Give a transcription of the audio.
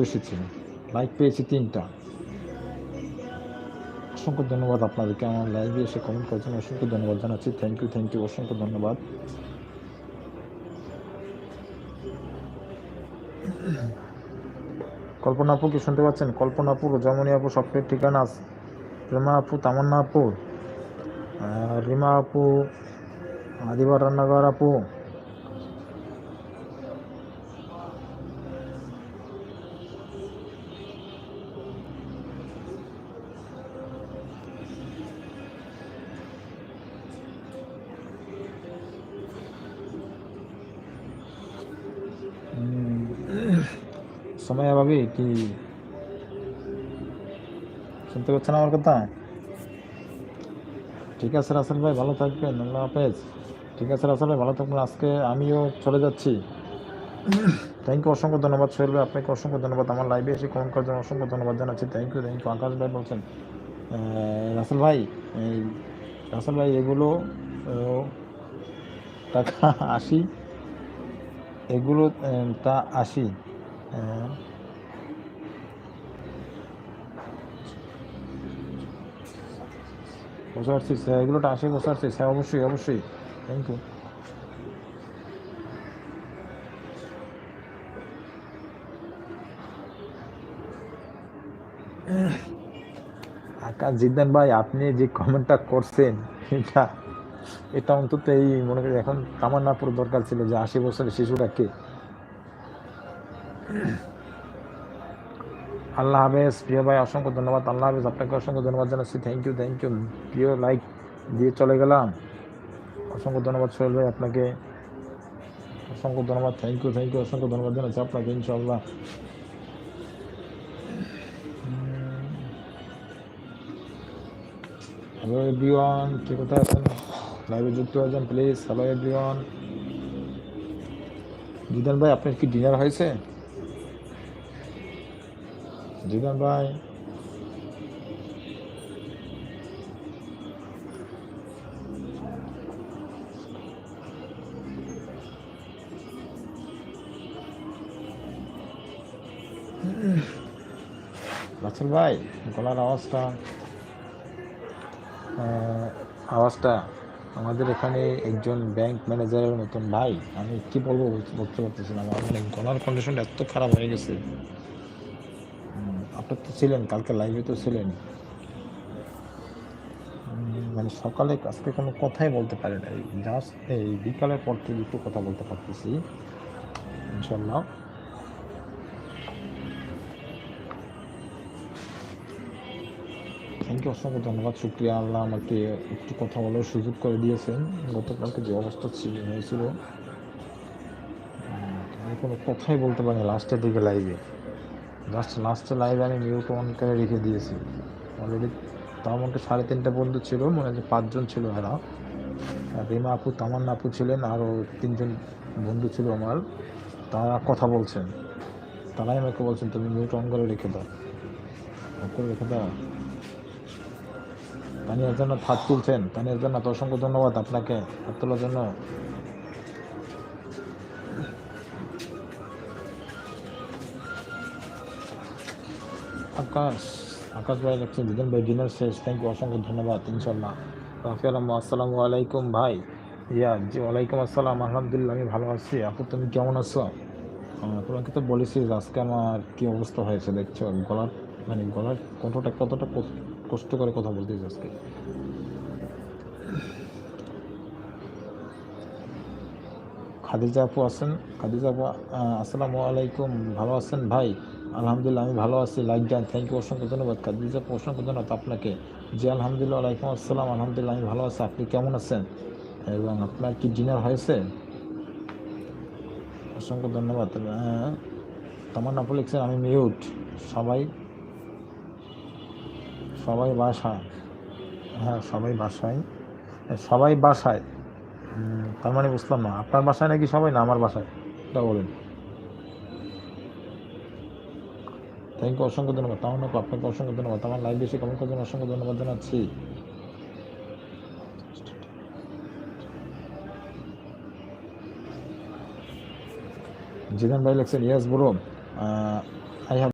এসেছে লাইক পেয়েছি তিনটা। অসংখ্য ধন্যবাদ আপনাদেরকে আমার লাইভে এসে কমেন্ট করার জন্য। অসংখ্য ধন্যবাদ জানাচ্ছি। থ্যাংক ইউ থ্যাংক ইউ অসংখ্য ধন্যবাদ। কল্পনা আপু কি শুনতে পাচ্ছেন? কল্পনা আপু, রোজামণি আপু সবটির ঠিকানা রিমা আপু, তামান্না আপু রিমা আপু, আদিবার রান্নাঘর আপু সময় ভাবি কি? শুনতে পাচ্ছেন আমার কথা? ঠিক আছে রাসেল ভাই, ভালো থাকবেন, আল্লাহ হাফেজ। ঠিক আছে রাসেল ভাই, ভালো থাকবেন। আজকে আমিও চলে যাচ্ছি। থ্যাংক ইউ অসংখ্য ধন্যবাদ সোহেল ভাই, আপনাকে অসংখ্য ধন্যবাদ। আমার লাইভে এসে কমেন্ট করার জন্য অসংখ্য ধন্যবাদ জানাচ্ছি। Thank you thank you Akash ভাই বলছেন। রাসেল ভাই, এই রাসেল ভাই, এগুলো টাকা আশি, এগুলো তা আশি। আহ, বুঝতে পারছি স্যার এগুলোটা আসে বুঝতে পারছি স্যার অবশ্যই অবশ্যই। থ্যাংক ইউ আকাশ জিদ্দান ভাই আপনি যে কমেন্টটা করছেন এটা এটা অন্তত এই মনে করি এখন তামান্নাপুর দরকার ছিল যে আশি বছরের শিশুটাকে আল্লাহ হাফেজ, প্রিয় ভাই, অসংখ্য ধন্যবাদ। আল্লাহ হাফেজ, আপনাকে অসংখ্য ধন্যবাদ জানাচ্ছি। থ্যাংক ইউ থ্যাংক ইউ প্রিয় লাইক দিয়ে চলে গেলাম। অসংখ্য ধন্যবাদ সোহেল ভাই আপনাকে। অসংখ্য ধন্যবাদ। থ্যাংক ইউ থ্যাংক ইউ অসংখ্য ধন্যবাদ জানাচ্ছি আপনাকে ইনশাল্লাহ হ্যালো এভরিওয়ান কে কোথায় আছেন? লাইভে যুক্ত হয়েছেন প্লিজ হ্যালো এভরিওয়ান জিদান ভাই, আপনার কি ডিনার হয়েছে? জিদান ভাই রাসেল ভাই গলার আওয়াজটা আওয়াজটা আমাদের এখানে একজন ব্যাংক ম্যানেজারের মতন ভাই, আমি কি বলব বলতে- বলতে পারতেছি না। আমার মানে গলার কন্ডিশনটা এত খারাপ হয়ে গেছে। আপনার তো ছিলেন, কালকে লাইভে তো ছিলেন। মানে সকালে আজকে কোনো কথাই বলতে পারে না জাস্ট এই বিকালের পর থেকে একটু কথা বলতে পারতেছি ইনশাল্লাহ থ্যাংক ইউ অসংখ্য ধন্যবাদ, শুক্রিয়া আল্লাহ আমাকে একটু কথা বলার সুযোগ করে দিয়েছেন। গতকালকে যে অবস্থা ছিল, হয়েছিল কোনো কথাই বলতে পারিনি লাস্টের দিকে লাইভে জাস্ট লাস্টে লাইভে আমি মিউট অন করে রেখে দিয়েছি। অলরেডি তার মধ্যে সাড়ে তিনটা বন্ধু ছিল, মনে হচ্ছে পাঁচজন ছিল এরা। রিমা আপু, তামান্না আপু ছিলেন, আরও তিনজন বন্ধু ছিল আমার। তারা কথা বলছেন। তারাই আমাকে বলছেন, তুমি মিউট অন করে রেখে দাও। করে রেখে দাও। তানিয়ার জন্য হাত তুলছেন। তানিয়ার জন্য অসংখ্য ধন্যবাদ আপনাকে। হাত তোলার জন্য। আকাশ আকাশ ভাই লিখছেন দিদিন ভাই ডিনার শেষ। থ্যাংক ইউ অসংখ্য ধন্যবাদ ইনশাল্লাহ রাফি আলম আসসালামু আলাইকুম ভাই। ইয়া, জি, ওয়ালাইকুম আসসালাম, আলহামদুলিল্লাহ, আমি ভালো আছি। আপু, তুমি কেমন আছো? তোমাকে তো বলেছি আজকে আমার কি অবস্থা হয়েছে, দেখছ? গলার মানে গলার কণ্ঠটা কতটা কষ্ট করে কথা বলতেছি আজকে। খাদিজা আপু আছেন? খাদিজা আপু আসসালামু আলাইকুম। ভালো আছেন ভাই? আলহামদুলিল্লাহ আমি ভালো আছি। লাইক দেন থ্যাংক ইউ অসংখ্য ধন্যবাদ। খাদিজা আপু অসংখ্য ধন্যবাদ আপনাকে। জি আলহামদুলিল্লাহ ওয়ালাইকুম আসসালাম। আলহামদুলিল্লাহ আমি ভালো আছি। আপনি কেমন আছেন? এবং আপনার কি ডিনার হয়েছে? অসংখ্য ধন্যবাদ। আহ, তামান্না আপু লিখছেন আমি মিউট সবাই? সবাই বাসায়? হ্যাঁ সবাই বাসায়। সবাই বাসায়। তার মানে বুঝলাম না। আপনার বাসায় নাকি সবাই না? আমার বাসায়। এটা বলেন। থ্যাংক ইউ অসংখ্য ধন্যবাদ। তাও না, আপনাকে অসংখ্য ধন্যবাদ। আমার লাইভ এসে কমেন্ট করার জন্য অসংখ্য ধন্যবাদ জানাচ্ছি। জিদান ভাই লিখছেন ইয়াস ব্রো